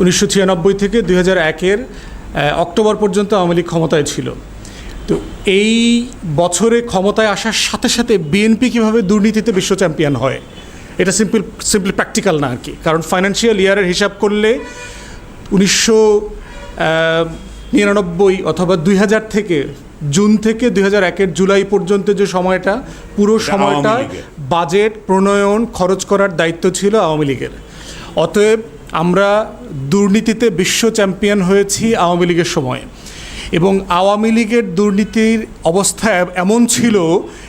উনিশশো ছিয়ানব্বই থেকে দুই হাজার একের অক্টোবর পর্যন্ত আওয়ামী লীগ ক্ষমতায় ছিল। তো এই বছরে ক্ষমতায় আসার সাথে সাথে বিএনপি কীভাবে দুর্নীতিতে বিশ্ব চ্যাম্পিয়ন হয় এটা সিম্পল সিম্পলি প্র্যাকটিক্যাল না আর কি। কারণ ফাইন্যান্সিয়াল ইয়ারের হিসাব করলে উনিশশো নিরানব্বই অথবা দুই হাজার থেকে জুন থেকে দুই হাজার একের জুলাই পর্যন্ত যে সময়টা পুরো সময়টা বাজেট প্রণয়ন খরচ করার দায়িত্ব ছিল আওয়ামী লীগের। অতএব আমরা দুর্নীতিতে বিশ্ব চ্যাম্পিয়ন হয়েছি আওয়ামী লীগের সময়। এবং আওয়ামী লীগের দুর্নীতির অবস্থা এমন ছিল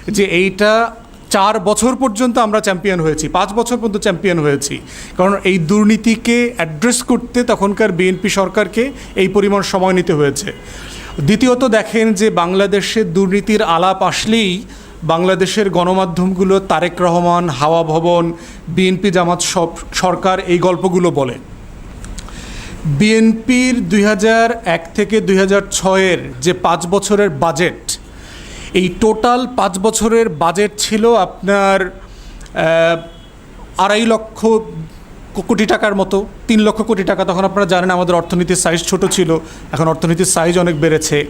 যে এইটা চার বছর পর্যন্ত আমরা চ্যাম্পিয়ন হয়েছি, পাঁচ বছর পর্যন্ত চ্যাম্পিয়ন হয়েছি। কারণ এই দুর্নীতিকে অ্যাড্রেস করতে তখনকার বিএনপি সরকারকে এই পরিমাণ সময় নিতে হয়েছে। দ্বিতীয়ত দেখেন যে বাংলাদেশের দুর্নীতির আলাপ আসলেই বাংলাদেশের গণমাধ্যমগুলো তারেক রহমান, হাওয়া ভবন, বিএনপি জামাত সব সরকার এই গল্পগুলো বলে। বিএনপির দুই এক থেকে দুই হাজার ছয়ের যে পাঁচ বছরের বাজেট, এই টোটাল পাঁচ বছরের বাজেট ছিল আপনার আড়াই লক্ষ কোটি টাকার মতো, তিন লক্ষ কোটি টাকা। তখন আপনারা জানেন আমাদের অর্থনীতির সাইজ ছোট ছিল। এখন অর্থনীতির সাইজ অনেক বেড়েছে।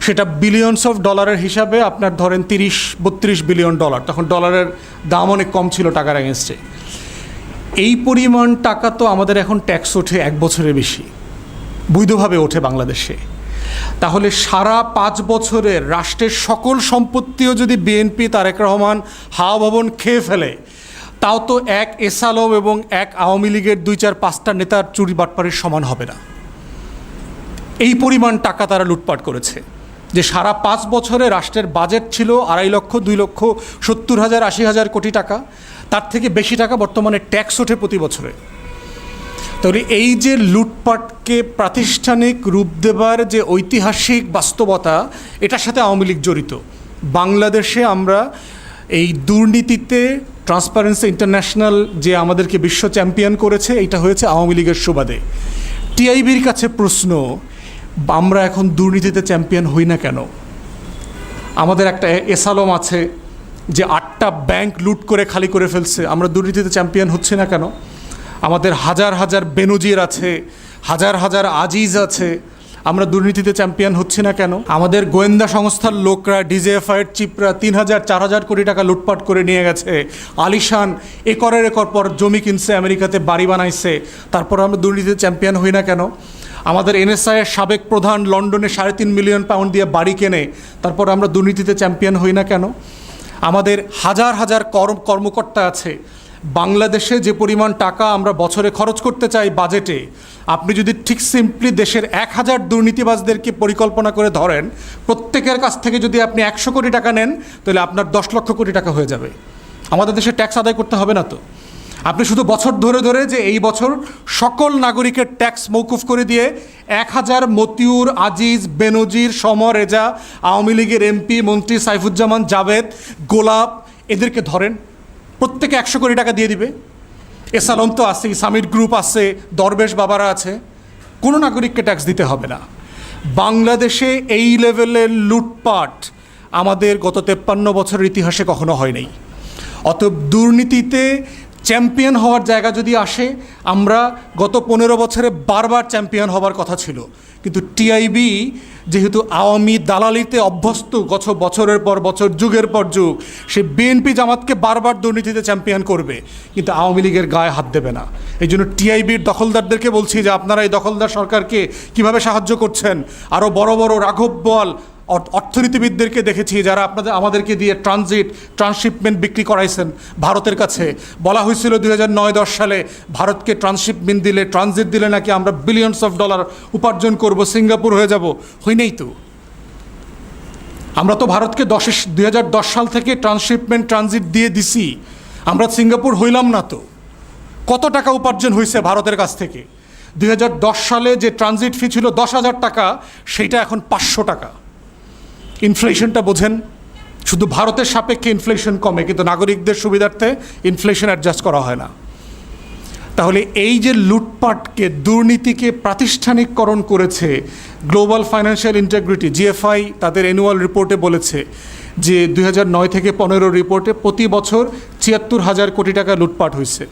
সেটা বিলিয়নস অফ ডলারের হিসাবে আপনার ধরেন তিরিশ, বত্রিশ বিলিয়ন ডলার তখন ডলারের দাম অনেক কম ছিল টাকার অ্যাগেনস্টে এই পরিমাণ টাকা তো আমাদের এখন ট্যাক্স ওঠে এক বছরের বেশি। বৈধভাবে ওঠে বাংলাদেশে। তাহলে সারা পাঁচ বছরের রাষ্ট্রের সকল সম্পত্তিও যদি বিএনপি তারেক রহমান হাওয়া ভবন খেয়ে ফেলে তাও তো এক এসালম এবং এক আওয়ামী লীগের দুই চার পাঁচটা নেতার চুরি বাটপারের সমান হবে না। এই পরিমাণ টাকা তারা লুটপাট করেছে। যে সারা পাঁচ বছরে রাষ্ট্রের বাজেট ছিল আড়াই লক্ষ, দুই লক্ষ, সত্তর হাজার, আশি হাজার কোটি টাকা, তার থেকে বেশি টাকা বর্তমানে ট্যাক্স ওঠে প্রতি বছরে। তাহলে এই যে লুটপাটকে প্রাতিষ্ঠানিক রূপ দেবার যে ঐতিহাসিক বাস্তবতা, এটার সাথে আওয়ামী লীগ জড়িত। বাংলাদেশে আমরা এই দুর্নীতিতে ট্রান্সপারেন্সি ইন্টারন্যাশনাল যে আমাদেরকে বিশ্ব চ্যাম্পিয়ন করেছে এটা হয়েছে আওয়ামী লীগের সুবাদে। টিআইবির কাছে প্রশ্ন, আমরা এখন দুর্নীতিতে চ্যাম্পিয়ন হই না কেন? আমাদের একটা এসালম আছে যে আটটা ব্যাংক লুট করে খালি করে ফেলছে, আমরা দুর্নীতিতে চ্যাম্পিয়ন হচ্ছে না কেন? আমাদের হাজার হাজার বেনজির আছে, হাজার হাজার আজিজ আছে আমরা দুর্নীতিতে চ্যাম্পিয়ন হচ্ছি না কেন? আমাদের গোয়েন্দা সংস্থার লোকরা ডিজেএফআইয়ের চিপরা তিন হাজার চার হাজার কোটি টাকা লুটপাট করে নিয়ে গেছে। আলিশান একরের একর পর জমি কিনছে, আমেরিকাতে বাড়ি বানাইছে। তারপর আমরা দুর্নীতিতে চ্যাম্পিয়ন হই না কেন? আমাদের এনএসআই এর সাবেক প্রধান লন্ডনে সাড়ে তিন মিলিয়ন পাউন্ড দিয়ে বাড়ি কেনে। তারপর আমরা দুর্নীতিতে চ্যাম্পিয়ন হই না কেন? আমাদের হাজার হাজার কর্ম, কর্মকর্তা আছে। বাংলাদেশে যে পরিমাণ টাকা আমরা বছরে খরচ করতে চাই বাজেটে, আপনি যদি ঠিক সিম্পলি দেশের এক হাজার দুর্নীতিবাজদেরকে পরিকল্পনা করে ধরেন, প্রত্যেকের কাছ থেকে যদি আপনি একশো কোটি টাকা নেন, তাহলে আপনার দশ লক্ষ কোটি টাকা হয়ে যাবে। আমাদের দেশে ট্যাক্স আদায় করতে হবে না তো। আপনি শুধু বছর ধরে ধরে যে এই বছর সকল নাগরিকের ট্যাক্স মৌকুফ করে দিয়ে এক হাজার মতিউর, আজিজ, বেনজির, সম, রেজা, আওয়ামী লীগের এমপি, মন্ত্রী সাইফুজ্জামান, জাভেদ, গোলাপ, এদেরকে ধরেন। প্রত্যেকে একশো কোটি টাকা দিয়ে দিবে। এসালন্ত আছে ইসামির গ্রুপ আছে, দরবেশ বাবারা আছে। কোনো নাগরিককে ট্যাক্স দিতে হবে না। বাংলাদেশে এই লেভেলের লুটপাট আমাদের গত তেপ্পান্ন বছরের ইতিহাসে কখনো হয় নাই অতএব দুর্নীতিতে চ্যাম্পিয়ন হওয়ার জায়গা যদি আসে, আমরা গত পনেরো বছরে বারবার চ্যাম্পিয়ন হবার কথা ছিল। কিন্তু টিআইবি যেহেতু আওয়ামী দালালিতে অভ্যস্ত গত বছরের পর বছর, যুগের পর যুগ, সে বিএনপি জামাতকে বারবার দুর্নীতিতে চ্যাম্পিয়ন করবে। কিন্তু আওয়ামী লীগের গায়ে হাত দেবে না। এই জন্য টিআইবির দখলদারদেরকে বলছি যে, আপনারা এই দখলদার সরকারকে কীভাবে সাহায্য করছেন? আরও বড় বড় রাঘব বল অর্থনীতিবিদদেরকে দেখেছি যারা আপনাদের আমাদেরকে দিয়ে ট্রানজিট ট্রান্সশিপমেন্ট বিক্রি করাইছেন ভারতের কাছে। বলা হয়েছিল দুই হাজার নয় দশ সালে ভারতকে ট্রান্সশিপমেন্ট দিলে ট্রানজিট দিলে নাকি আমরা বিলিয়নস অফ ডলার উপার্জন করব, সিঙ্গাপুর হয়ে যাব। হই নেই তো। আমরা তো ভারতকে দশে দুই হাজার দশ সাল থেকে ট্রান্সশিপমেন্ট ট্রানজিট দিয়ে দিছি। আমরা সিঙ্গাপুর হইলাম না তো। কত টাকা উপার্জন হয়েছে ভারতের কাছ থেকে? দু হাজার দশ সালে যে ট্রানজিট ফি ছিল দশ হাজার টাকা, সেইটা এখন পাঁচশো টাকা। ইনফ্লেশনটা বোঝেন, শুধু ভারতের সাপেক্ষে ইনফ্লেশন কমে, কিন্তু নাগরিকদের সুবিধার্থে ইনফ্লেশন অ্যাডজাস্ট করা হয় না। তাহলে এই যে লুটপাটকে, দুর্নীতিকে প্রাতিষ্ঠানিককরণ করেছে গ্লোবাল ফাইন্যান্সিয়াল ইন্টিগ্রিটি জিএফআই তাদের অ্যানুয়াল রিপোর্টে বলেছে যে দুই নয় থেকে পনেরো রিপোর্টে প্রতি বছর ছিয়াত্তর হাজার কোটি টাকা লুটপাট হয়েছে।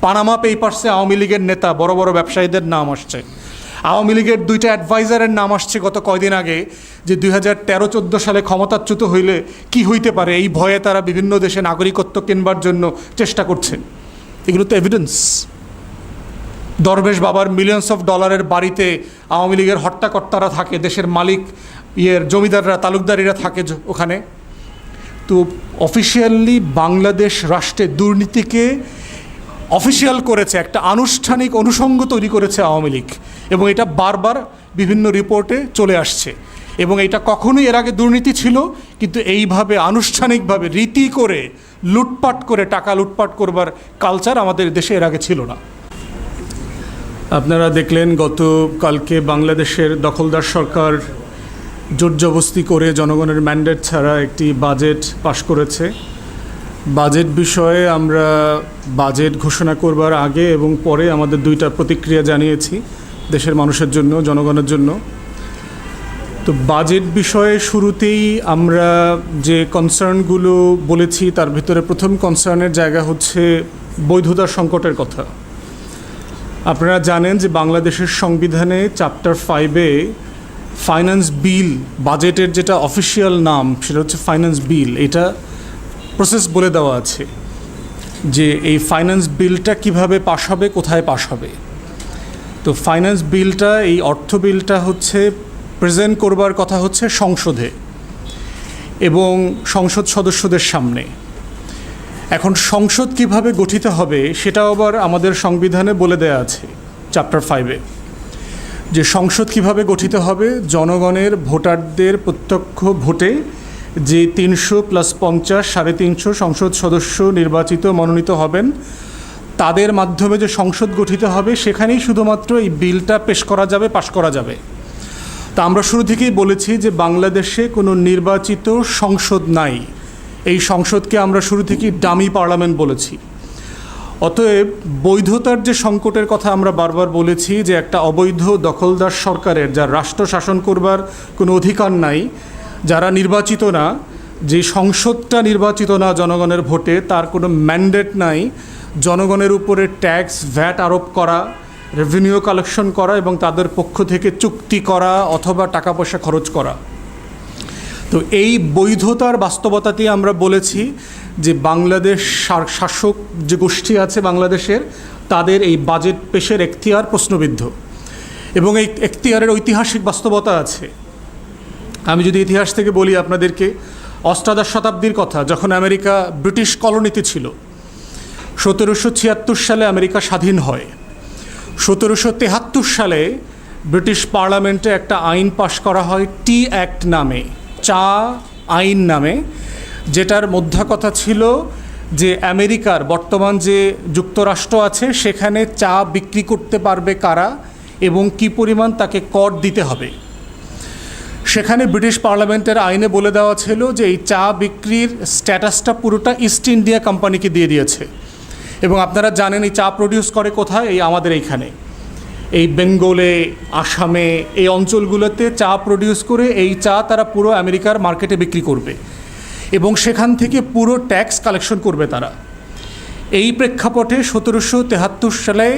পানামা পেপারসে আওয়ামী লীগের নেতা, বড় বড় ব্যবসায়ীদের নাম আসছে। আওয়ামী লীগের দুইটা অ্যাডভাইজারের নাম আসছে গত কয়দিন আগে, যে দুই হাজার তেরো চোদ্দ সালে ক্ষমতাচ্যুত হইলে কি হইতে পারে? এই ভয়ে তারা বিভিন্ন দেশে নাগরিকত্ব কিনবার জন্য চেষ্টা করছে এগুলো তো এভিডেন্স দরবেশ বাবার মিলিয়ন্স অফ ডলারের বাড়িতে আওয়ামী লীগের হট্টাকর্তারা থাকে, দেশের মালিক, ইয়ের জমিদাররা, তালুকদারিরা থাকে ওখানে। তো অফিসিয়ালি বাংলাদেশ রাষ্ট্রে দুর্নীতিকে অফিসিয়াল করেছে, একটা আনুষ্ঠানিক অনুষঙ্গ তৈরি করেছে আওয়ামী লীগ। এবং এটা বারবার বিভিন্ন রিপোর্টে চলে আসছে। এবং এটা কখনোই এর আগে দুর্নীতি ছিল, কিন্তু এইভাবে আনুষ্ঠানিকভাবে রীতি করে লুটপাট করে, টাকা লুটপাট করবার কালচার আমাদের দেশে এর আগে ছিল না। আপনারা দেখলেন, গত কালকে বাংলাদেশের দখলদার সরকার জোর জবস্তি করে জনগণের ম্যান্ডেট ছাড়া একটি বাজেট পাশ করেছে। বাজেট বিষয়ে আমরা বাজেট ঘোষণা করবার আগে এবং পরে আমাদের দুইটা প্রতিক্রিয়া জানিয়েছি দেশের মানুষের জন্য, জনগণের জন্য। তো বাজেট বিষয়ে শুরুতেই আমরা যে কনসার্নগুলো বলেছি, তার ভিতরে প্রথম কনসার্নের জায়গা হচ্ছে বৈধতা সংকটের কথা। আপনারা জানেন যে বাংলাদেশের সংবিধানে চ্যাপ্টার ফাইভে ফাইন্যান্স বিল বাজেটের যেটা অফিসিয়াল নাম, সেটা হচ্ছে ফাইন্যান্স বিল এটা প্রসেস বলে দেওয়া আছে যে এই ফাইন্যান্স বিলটা কীভাবে পাশ হবে, কোথায় পাশ হবে। তো ফাইন্যান্স বিলটা এই অর্থ বিলটা হচ্ছে প্রেজেন্ট করবার কথা হচ্ছে সংসদে এবং সংসদ সদস্যদের সামনে। এখন সংসদ কীভাবে গঠিত হবে সেটাও আবার আমাদের সংবিধানে বলে দেয়া আছে চ্যাপ্টার ফাইভে যে সংসদ কীভাবে গঠিত হবে, জনগণের ভোটারদের প্রত্যক্ষ ভোটে যে তিনশো প্লাস পঞ্চাশ, সাড়ে তিনশো সংসদ সদস্য নির্বাচিত মনোনীত হবেন। তাদের মাধ্যমে যে সংসদ গঠিত হবে, সেখানেই শুধুমাত্র এই বিলটা পেশ করা যাবে, পাশ করা যাবে। তা আমরা শুরু থেকেই বলেছি যে বাংলাদেশে কোনো নির্বাচিত সংসদ নাই। এই সংসদকে আমরা শুরু থেকেই ডামি পার্লামেন্ট বলেছি। অতএব বৈধতার যে সংকটের কথা আমরা বারবার বলেছি যে একটা অবৈধ দখলদার সরকারের, যার রাষ্ট্র শাসন করবার কোনো অধিকার নাই যারা নির্বাচিত না, যে সংসদটা নির্বাচিত না জনগণের ভোটে, তার কোনো ম্যান্ডেট নাই জনগণের উপরে ট্যাক্স ভ্যাট আরোপ করা রেভিনিউ কালেকশন করা এবং তাদের পক্ষ থেকে চুক্তি করা অথবা টাকা পয়সা খরচ করা। তো এই বৈধতার বাস্তবতাতেই আমরা বলেছি যে বাংলাদেশ শাসক যে গোষ্ঠী আছে বাংলাদেশের, তাদের এই বাজেট পেশের এখতিয়ার প্রশ্নবিদ্ধ। এবং এই এখতিয়ারের ঐতিহাসিক বাস্তবতা আছে। আমি যদি ইতিহাস থেকে বলি আপনাদেরকে, অষ্টাদশ শতাব্দীর কথা, যখন আমেরিকা ব্রিটিশ কলোনিতে ছিল, সতেরোশো ছিয়াত্তর সালে আমেরিকা স্বাধীন হয়। সতেরোশো তেহাত্তর সালে ব্রিটিশ পার্লামেন্টে একটা আইন পাশ করা হয় টি অ্যাক্ট নামে, চা আইন নামে, যেটার মধ্যা কথা ছিল যে আমেরিকার বর্তমান যে যুক্তরাষ্ট্র আছে, সেখানে চা বিক্রি করতে পারবে কারা এবং কি পরিমাণ তাকে কর দিতে হবে। সেখানে ব্রিটিশ পার্লামেন্টের আইনে বলে দেওয়া ছিল যে এই চা বিক্রির স্ট্যাটাসটা পুরোটা ইস্ট ইন্ডিয়া কোম্পানিকে দিয়ে দিয়েছে। এবং আপনারা জানেন এই চা প্রডিউস করে কোথায়? এই আমাদের এইখানে। এই বেঙ্গলে, আসামে, এই অঞ্চলগুলোতে চা প্রডিউস করে এই চা তারা পুরো আমেরিকার মার্কেটে বিক্রি করবে। এবং সেখান থেকে পুরো ট্যাক্স কালেকশন করবে তারা। এই প্রেক্ষাপটে সতেরোশো তেহাত্তর সালে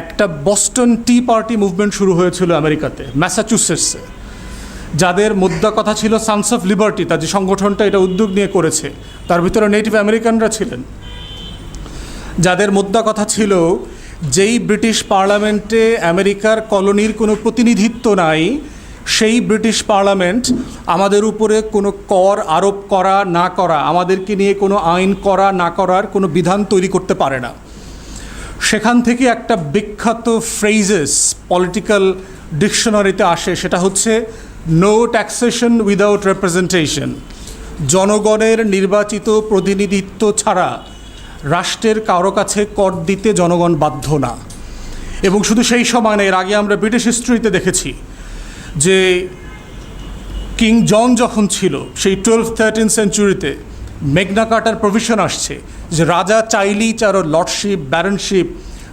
একটা বস্টন টি পার্টি মুভমেন্ট শুরু হয়েছিল আমেরিকাতে, ম্যাসাচুসেটসে। যাদের মুদ্রা কথা ছিল সানস অফ লিবার্টি তার যে সংগঠনটা এটা উদ্যোগ নিয়ে করেছে, তার ভিতরে নেটিভ আমেরিকানরা ছিলেন। যাদের মুদ্রা কথা ছিল যেই ব্রিটিশ পার্লামেন্টে আমেরিকার কলোনির কোনো প্রতিনিধিত্ব নাই, সেই ব্রিটিশ পার্লামেন্ট আমাদের উপরে কোনো কর আরোপ করা না করা, আমাদেরকে নিয়ে কোনো আইন করা না করার কোনো বিধান তৈরি করতে পারে না। সেখান থেকে একটা বিখ্যাত ফ্রেজেস পলিটিক্যাল ডিকশনারিতে আসে, সেটা হচ্ছে নো ট্যাক্সেশন উইদাউট রেপ্রেজেন্টেশন জনগণের নির্বাচিত প্রতিনিধিত্ব ছাড়া রাষ্ট্রের কারও কাছে কর দিতে জনগণ বাধ্য না। এবং শুধু সেই সময় না, এর আগে আমরা ব্রিটিশ হিস্ট্রিতে দেখেছি যে কিং জন যখন ছিল, সেই টুয়েলভ থার্টিন সেঞ্চুরিতে মেঘনা কাটার প্রভিশন আসছে যে রাজা চাইলেই চারো লর্ডশিপ ব্যারনশিপ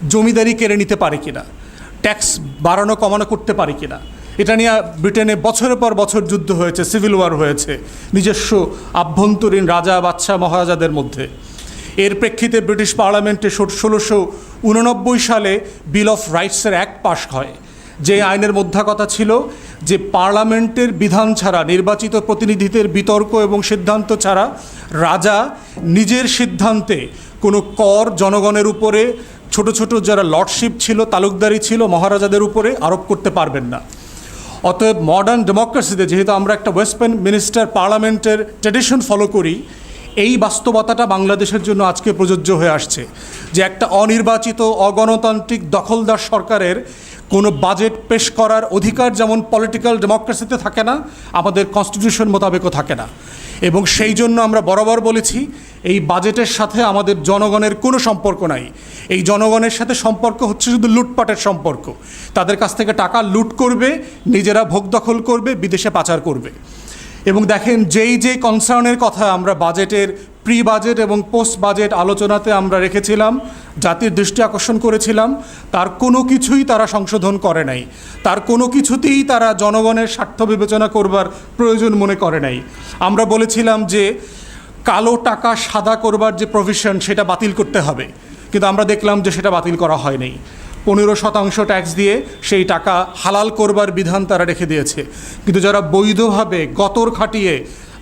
জমিদারি কেড়ে নিতে পারে কিনা ট্যাক্স বাড়ানো কমানো করতে পারে কিনা। এটা নিয়ে ব্রিটেনে বছরের পর বছর যুদ্ধ হয়েছে সিভিল ওয়ার হয়েছে, নিজস্ব আভ্যন্তরীণ রাজা বাচ্চা মহারাজাদের মধ্যে। এর প্রেক্ষিতে ব্রিটিশ পার্লামেন্টে ষোলোশো উননব্বই সালে বিল অফ রাইটসের অ্যাক্ট পাশ হয়। যে আইনের মধ্যা কথা ছিল যে পার্লামেন্টের বিধান ছাড়া, নির্বাচিত প্রতিনিধিদের বিতর্ক এবং সিদ্ধান্ত ছাড়া রাজা নিজের সিদ্ধান্তে কোনো কর জনগণের উপরে, ছোট ছোট যারা লর্ডশিপ ছিল, তালুকদারি ছিল, মহারাজাদের উপরে আরোপ করতে পারবেন না। অতএব মডার্ন ডেমোক্রেসিতে যেহেতু আমরা একটা ওয়েস্টার্ন মিনিস্টার পার্লামেন্টের ট্রেডিশন ফলো করি, এই বাস্তবতাটা বাংলাদেশের জন্য আজকে প্রযোজ্য হয়ে আসছে যে একটা অনির্বাচিত, অগণতান্ত্রিক, দখলদার সরকারের কোনো বাজেট পেশ করার অধিকার যেমন পলিটিক্যাল ডেমোক্রেসিতে থাকে না, আমাদের কনস্টিটিউশন মোতাবেকও থাকে না। এবং সেই জন্য আমরা বরাবর বলেছি, এই বাজেটের সাথে আমাদের জনগণের কোনো সম্পর্ক নাই। এই জনগণের সাথে সম্পর্ক হচ্ছে শুধু লুটপাটের সম্পর্ক। তাদের কাছ থেকে টাকা লুট করবে, নিজেরা ভোগ দখল করবে, বিদেশে পাচার করবে। এবং দেখেন, যেই যেই কনসার্নের কথা আমরা বাজেটের প্রি বাজেট এবং পোস্ট বাজেট আলোচনাতে আমরা রেখেছিলাম, জাতির দৃষ্টি আকর্ষণ করেছিলাম, তার কোনো কিছুই তারা সংশোধন করে নাই, তার কোনো কিছুতেই তারা জনগণের স্বার্থ বিবেচনা করবার প্রয়োজন মনে করে নাই। আমরা বলেছিলাম যে কালো টাকা সাদা করবার যে প্রভিশন সেটা বাতিল করতে হবে, কিন্তু আমরা দেখলাম যে সেটা বাতিল করা হয়নি পনেরো শতাংশ ট্যাক্স দিয়ে সেই টাকা হালাল করবার বিধান তারা রেখে দিয়েছে। কিন্তু যারা বৈধভাবে গতর খাটিয়ে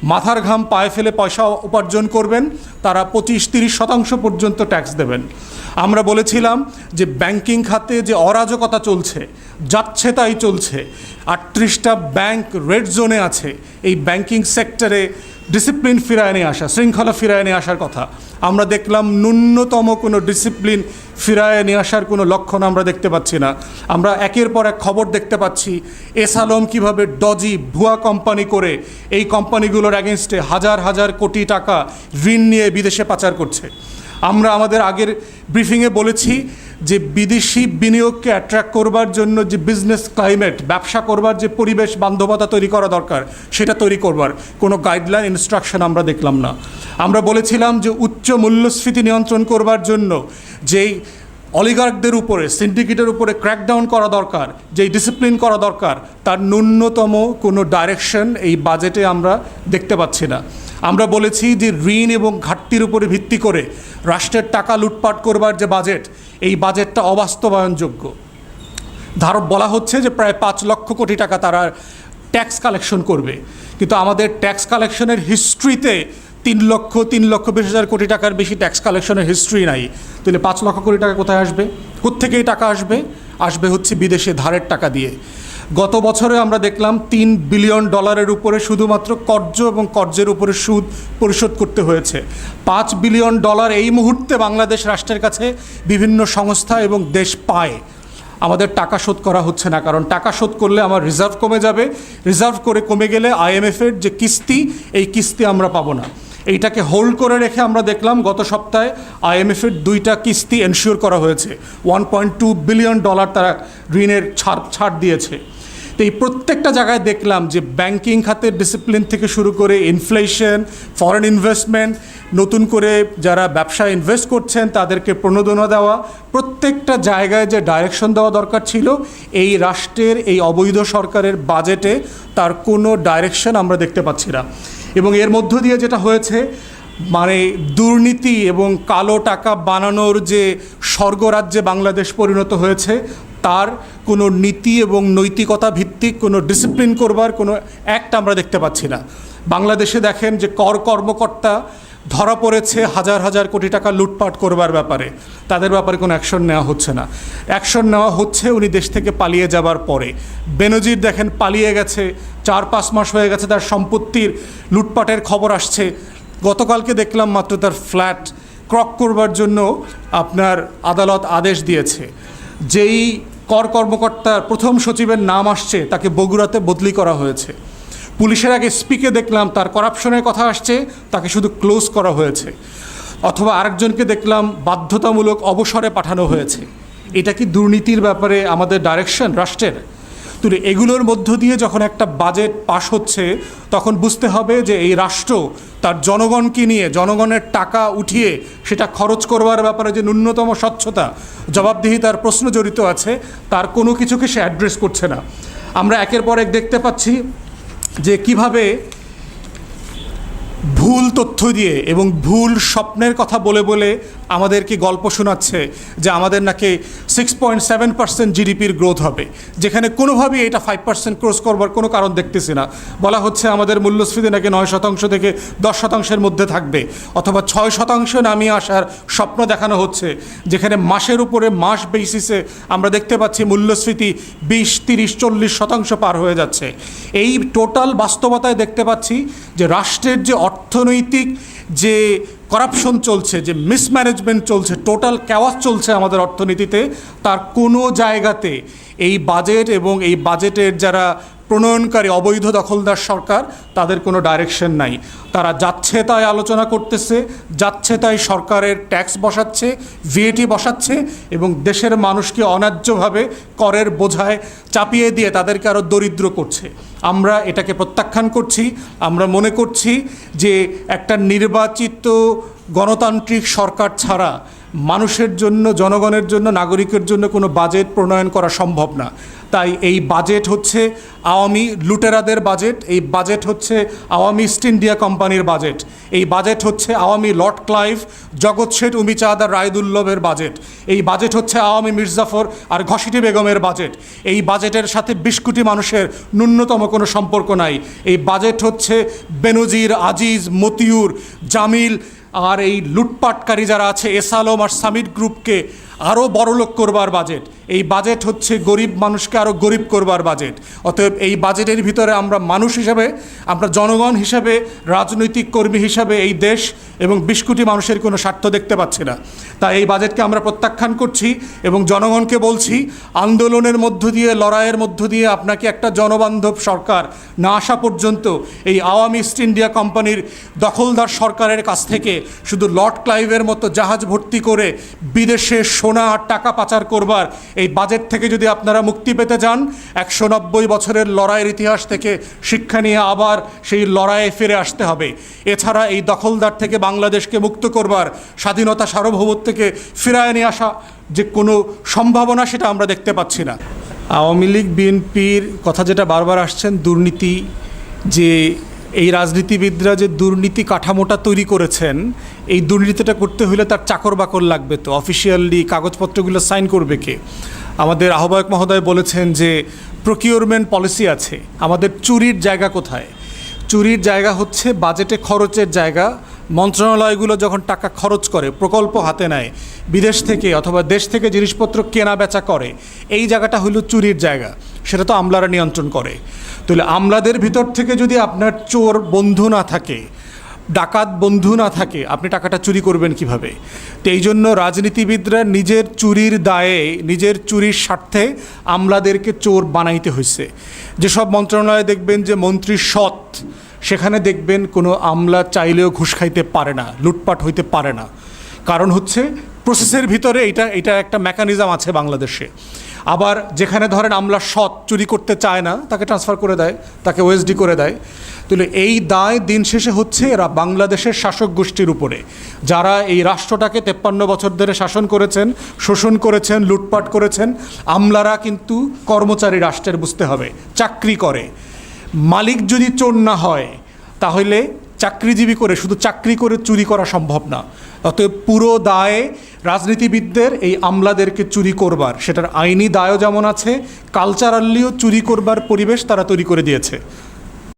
মাথার ঘাম পায়ে ফেলে পয়সা উপার্জন করবেন, তারা পঁচিশ তিরিশ শতাংশ পর্যন্ত ট্যাক্স দেবেন। আমরা বলেছিলাম যে ব্যাংকিং খাতে যে অরাজকতা চলছে, যাচ্ছে তাই চলছে। আটত্রিশটা ব্যাংক রেড জোনে আছে, এই ব্যাংকিং সেক্টরে ডিসিপ্লিন ফিরায় নিয়ে আসা, শৃঙ্খলা ফিরায় নিয়ে আসার কথা। আমরা দেখলাম ন্যূনতম কোনো ডিসিপ্লিন ফিরায় নিয়ে আসার কোনো লক্ষণ আমরা দেখতে পাচ্ছি না। আমরা একের পর এক খবর দেখতে পাচ্ছি এস আলম কীভাবে ডজি ভুয়া কোম্পানি করে এই কোম্পানিগুলোর অ্যাগেনস্টে হাজার হাজার কোটি টাকা ঋণ নিয়ে বিদেশে পাচার করছে। আমরা আমাদের আগের ব্রিফিংয়ে বলেছি যে বিদেশি বিনিয়োগকে অ্যাট্রাক্ট করবার জন্য যে বিজনেস ক্লাইমেট ব্যবসা করবার যে পরিবেশ বান্ধবতা তৈরি করা দরকার, সেটা তৈরি করবার। কোনো গাইডলাইন ইনস্ট্রাকশন আমরা দেখলাম না। আমরা বলেছিলাম যে উচ্চ মূল্যস্ফীতি নিয়ন্ত্রণ করবার জন্য যেই অলিগার্কদের উপরে সিন্ডিকেটের উপরে ক্র্যাকডাউন করা দরকার, যেই ডিসিপ্লিন করা দরকার, তার ন্যূনতম কোনো ডাইরেকশন এই বাজেটে আমরা দেখতে পাচ্ছি না। আমরা বলেছি যে ঋণ এবং ঘাটতির উপরে ভিত্তি করে রাষ্ট্রের টাকা লুটপাট করবার যে বাজেট, এই বাজেটটা অবাস্তবায়নযোগ্য। ধারক বলা হচ্ছে যে প্রায় পাঁচ লক্ষ কোটি টাকা তারা ট্যাক্স কালেকশন করবে। কিন্তু আমাদের ট্যাক্স কালেকশনের হিস্ট্রিতে তিন লক্ষ তিন লক্ষ বিশ হাজার কোটি টাকার বেশি ট্যাক্স কালেকশনের হিস্ট্রি নাই। তাহলে পাঁচ লক্ষ কোটি টাকা কোথায় আসবে? কোত্থেকে এই টাকা আসবে? আসবে হচ্ছে বিদেশে ধারের টাকা দিয়ে। গত বছরে আমরা দেখলাম তিন বিলিয়ন ডলারের উপরে শুধুমাত্র কর্য এবং কর্জের উপরে সুদ পরিশোধ করতে হয়েছে। পাঁচ বিলিয়ন ডলার এই মুহূর্তে বাংলাদেশ রাষ্ট্রের কাছে বিভিন্ন সংস্থা এবং দেশ পায়। আমাদের টাকা শোধ করা হচ্ছে না, কারণ টাকা শোধ করলে আমার রিজার্ভ কমে যাবে। রিজার্ভ করে কমে গেলে আইএমএফের যে কিস্তি, এই কিস্তি আমরা পাবো না। এইটাকে হোল্ড করে রেখে আমরা দেখলাম গত সপ্তাহে আইএমএফের দুইটা কিস্তি এনশিওর করা হয়েছে। One point two billion dollar তারা ঋণের ছাড় ছাড় দিয়েছে। তো এই প্রত্যেকটা জায়গায় দেখলাম যে ব্যাংকিং খাতের ডিসিপ্লিন থেকে শুরু করে ইনফ্লেশন ফরেন ইনভেস্টমেন্ট নতুন করে যারা ব্যবসায় ইনভেস্ট করছেন তাদেরকে প্রণোদনা দেওয়া, প্রত্যেকটা জায়গায় যে ডাইরেকশন দেওয়া দরকার ছিল, এই রাষ্ট্রের, এই অবৈধ সরকারের বাজেটে তার কোনো ডাইরেকশন আমরা দেখতে পাচ্ছি না। এবং এর মধ্য দিয়ে যেটা হয়েছে মানে দুর্নীতি এবং কালো টাকা বানানোর যে স্বর্গরাজ্যে বাংলাদেশ পরিণত হয়েছে তার কোনো নীতি এবং নৈতিকতা ভিত্তিক কোনো ডিসিপ্লিন করবার কোনো অ্যাক্ট আমরা দেখতে পাচ্ছি না। বাংলাদেশে দেখেন যে কর কর্মকর্তা ধরা পড়েছে হাজার হাজার কোটি টাকা লুটপাট করবার ব্যাপারে। তাদের ব্যাপারে কোনো অ্যাকশন নেওয়া হচ্ছে না। অ্যাকশন নেওয়া হচ্ছে উনি দেশ থেকে পালিয়ে যাবার পরে। বেনজির দেখেন পালিয়ে গেছে, চার পাঁচ মাস হয়ে গেছে তার সম্পত্তির লুটপাটের খবর আসছে। গতকালকে দেখলাম মাত্র তার ফ্ল্যাট ক্রক করবার জন্য আপনার আদালত আদেশ দিয়েছে। যেই কর কর্মকর্তার প্রথম সচিবের নাম আসছে, তাকে বগুড়াতে বদলি করা হয়েছে। পুলিশের আগে স্পিকে দেখলাম তার করাপশনের কথা আসছে, তাকে শুধু ক্লোজ করা হয়েছে। অথবা আরেকজনকে দেখলাম বাধ্যতামূলক অবসরে পাঠানো হয়েছে। এটা কি দুর্নীতির ব্যাপারে আমাদের ডাইরেকশন, রাষ্ট্রের? তো এগুলোর মধ্য দিয়ে যখন একটা বাজেট পাশ হচ্ছে, তখন বুঝতে হবে যে এই রাষ্ট্র তার জনগণকে নিয়ে, জনগণের টাকা উঠিয়ে সেটা খরচ করবার ব্যাপারে যে ন্যূনতম স্বচ্ছতা, জবাবদিহি তার প্রশ্ন জড়িত আছে, তার কোনো কিছুকে সে অ্যাড্রেস করছে না। আমরা একের পর এক দেখতে পাচ্ছি যে কীভাবে তথ্য দিয়ে এবং ভুল স্বপ্নের কথা বলে বলে আমাদেরকে গল্প শোনাচ্ছে যে আমাদের নাকি সিক্স পয়েন্ট সেভেন পার্সেন্ট জিডিপির গ্রোথ হবে, যেখানে কোনোভাবেই এটা ফাইভ পার্সেন্ট ক্রস করবার কোনো কারণ দেখতেছি না। বলা হচ্ছে আমাদের মূল্যস্ফীতি নাকি নয় শতাংশ থেকে দশ শতাংশের মধ্যে থাকবে, অথবা ছয় শতাংশ নামিয়ে আসার স্বপ্ন দেখানো হচ্ছে, যেখানে মাসের উপরে মাস বেসিসে আমরা দেখতে পাচ্ছি মূল্যস্ফীতি বিশ, তিরিশ, চল্লিশ শতাংশ পার হয়ে যাচ্ছে। এই টোটাল বাস্তবতায় দেখতে পাচ্ছি যে রাষ্ট্রের যে অর্থনৈতিক যে করাপশন চলছে, যে মিসম্যানেজমেন্ট চলছে টোটাল ক্যাওয়াস চলছে আমাদের অর্থনীতিতে, তার কোনো জায়গাতে এই বাজেট এবং এই বাজেটের যারা প্রণয়নকারী অবৈধ দখলদার সরকার, তাদের কোনো ডাইরেকশন নাই। তারা যাচ্ছে তাই আলোচনা করতেছে, যাচ্ছে তাই সরকারের ট্যাক্স বসাচ্ছে ভিএটি বসাচ্ছে এবং দেশের মানুষকে অন্যায্যভাবে করের বোঝায় চাপিয়ে দিয়ে তাদেরকে আরও দরিদ্র করছে। আমরা এটাকে প্রত্যাখ্যান করছি, আমরা মনে করছি যে একটা নির্বাচিত গণতান্ত্রিক সরকার ছাড়া মানুষের জন্য, জনগণের জন্য, নাগরিকের জন্য কোনো বাজেট প্রণয়ন করা সম্ভব না। তাই এই বাজেট হচ্ছে আওয়ামী লুটেরাদের বাজেট, এই বাজেট হচ্ছে আওয়ামী ইস্ট ইন্ডিয়া কোম্পানির বাজেট, এই বাজেট হচ্ছে আওয়ামী লর্ড ক্লাইভ, জগৎ শেঠ, উমিচাঁদ রায়দুল্লভের বাজেট, এই বাজেট হচ্ছে আওয়ামী মির্জাফর আর ঘসিটি বেগমের বাজেট, এই বাজেটের সাথে বিশ কোটি মানুষের ন্যূনতম কোনো সম্পর্ক নাই, এই বাজেট হচ্ছে বেনজির, আজিজ, মতিউর, জামিল আর এই লুটপাটকারী যারা আছে এসালোম আর সামিট গ্রুপকে আরও বড়লোক করবার বাজেট এই বাজেট হচ্ছে গরিব মানুষকে আরও গরিব করবার বাজেট অতএব এই বাজেটের ভিতরে আমরা মানুষ হিসাবে, আমরা জনগণ হিসাবে, রাজনৈতিক কর্মী হিসাবে এই দেশ এবং বিশ কোটি মানুষের কোনো স্বার্থ দেখতে পাচ্ছি না। তাই এই বাজেটকে আমরা প্রত্যাখ্যান করছি এবং জনগণকে বলছি, আন্দোলনের মধ্য দিয়ে, লড়াইয়ের মধ্য দিয়ে আপনাকে একটা জনবান্ধব সরকার না আসা পর্যন্ত এই আওয়ামী ইস্ট ইন্ডিয়া কোম্পানির দখলদার সরকারের কাছ থেকে শুধু লর্ড ক্লাইভের মতো জাহাজ ভর্তি করে বিদেশে সোনা আর টাকা পাচার করবার। এই বাজেট থেকে যদি আপনারা মুক্তি পেতে যান একশো নব্বই বছরের লড়াইয়ের ইতিহাস থেকে শিক্ষা নিয়ে আবার সেই লড়াইয়ে ফিরে আসতে হবে। এছাড়া এই দখলদার থেকে বাংলাদেশকে মুক্ত করবার, স্বাধীনতা সার্বভৌমত্ব থেকে ফিরায় নিয়ে আসা যে কোনো সম্ভাবনা সেটা আমরা দেখতে পাচ্ছি না। আওয়ামী লীগ, বিএনপির কথা যেটা বারবার আসছেন, দুর্নীতি, যে এই রাজনীতিবিদরা যে দুর্নীতি কাঠামোটা তৈরি করেছেন এই দুর্নীতিটা করতে হলে তার চাকর বাকর লাগবে তো। অফিসিয়ালি কাগজপত্রগুলো সাইন করবে কে? আমাদের আহ্বায়ক মহোদয় বলেছেন যে প্রকিউরমেন্ট পলিসি আছে। আমাদের চুরির জায়গা কোথায়? চুরির জায়গা হচ্ছে বাজেটে খরচের জায়গা। মন্ত্রণালয়গুলো যখন টাকা খরচ করে, প্রকল্প হাতে নেয়, বিদেশ থেকে অথবা দেশ থেকে জিনিসপত্র কেনা বেচা করে, এই জায়গাটা হলো চুরির জায়গা। সেটা তো আমলারা নিয়ন্ত্রণ করে। তাহলে আমলাদের ভিতর থেকে যদি আপনার চোর বন্ধু না থাকে ডাকাত বন্ধু না থাকে, আপনি টাকাটা চুরি করবেন কীভাবে? তো এই জন্য রাজনীতিবিদরা নিজের চুরির দায়ে, নিজের চুরির স্বার্থে আমলাদেরকে চোর বানাইতে হয়েছে যেসব মন্ত্রণালয়ে দেখবেন যে মন্ত্রী সৎ, সেখানে দেখবেন কোনো আমলা চাইলেও ঘুষ খাইতে পারে না, লুটপাট হইতে পারে না। কারণ হচ্ছে প্রসেসের ভিতরে এটা এটা একটা মেকানিজম আছে বাংলাদেশে। আবার যেখানে ধরেন আমলা সৎ, চুরি করতে চায় না, তাকে ট্রান্সফার করে দেয়, তাকে ওএসডি করে দেয়। তাহলে এই দায় দিন শেষে হচ্ছে এরা বাংলাদেশের শাসক গোষ্ঠীর উপরে। যারা এই রাষ্ট্রটাকে তেপ্পান্ন বছর ধরে শাসন করেছেন, শোষণ করেছেন, লুটপাট করেছেন, আমলারা কিন্তু কর্মচারী রাষ্ট্রের বুঝতে হবে, চাকরি করে। মালিক যদি চোর না হয়, তাহলে চাকরিজীবী করে, শুধু চাকরি করে চুরি করা সম্ভব না। অতএব পুরো দায়ে রাজনীতিবিদদের এই আমলাদেরকে চুরি করবার, সেটার আইনি দায়ও যেমন আছে কালচারালিও চুরি করবার পরিবেশ তারা তৈরি করে দিয়েছে।